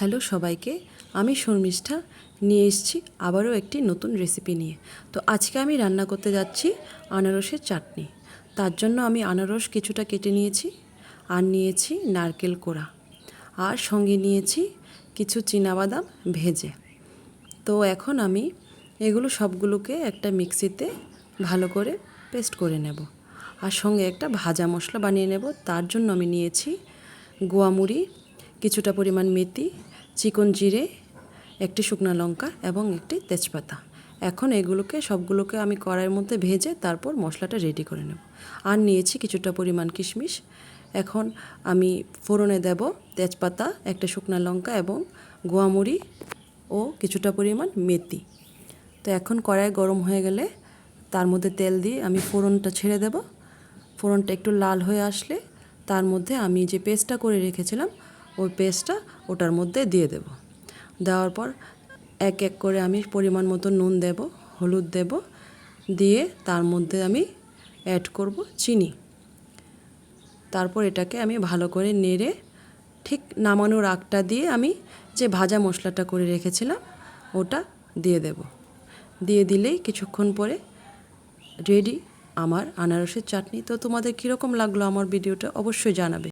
Hello সবাইকে, আমি শর্মিষ্ঠা। নিয়ে এসেছি আবারও একটি নতুন রেসিপি নিয়ে। তো আজকে আমি রান্না করতে যাচ্ছি আনারসের চাটনি। তার জন্য আমি আনারস কিছুটা কেটে নিয়েছি, আর নিয়েছি নারকেল কোড়া। আর সঙ্গে নিয়েছি কিছু চীনাবাদাম ভেজে। তো এখন আমি এগুলো সবগুলোকে একটা মিক্সিতে ভালো করে পেস্ট করে নেব। আর সঙ্গে একটা ভাজা মশলা বানিয়ে নেব। তার জন্য আমি নিয়েছি গোয়ামুড়ি কিছুটা পরিমাণ মেথি, চিকন জিরে, একটি শুকনো লঙ্কা এবং একটি তেজপাতা। এখন এগুলোকে, সবগুলোকে আমি কড়াইয়ের মধ্যে ভেজে তারপর মশলাটা রেডি করে নেব। আর নিয়েছি কিছুটা পরিমাণ কিশমিশ। এখন আমি ফোড়নে দেব তেজপাতা, একটা শুকনো লঙ্কা এবং গোয়ামুড়ি ও কিছুটা পরিমাণ মেথি। তো এখন কড়াই গরম হয়ে গেলে তার মধ্যে তেল দিয়ে আমি ফোড়নটা ছেড়ে দেব। ফোড়নটা একটু লাল হয়ে আসলে তার মধ্যে আমি যে পেস্টটা করে রেখেছিলাম ওই পেস্টটা ওটার মধ্যে দিয়ে দেব। দেওয়ার পর এক এক করে আমি পরিমাণ মতো নুন দেব, হলুদ দেব, দিয়ে তার মধ্যে আমি অ্যাড করব চিনি। তারপর এটাকে আমি ভালো করে নেড়ে ঠিক নামানোর আগটা দিয়ে আমি যে ভাজা মশলাটা করে রেখেছিলাম, ওটা দিয়ে দেব। দিয়ে দিলেই কিছুক্ষণ পরে রেডি আমার আনারসের চাটনি। তো তোমাদের কীরকম লাগল আমার ভিডিওটা অবশ্যই জানাবে।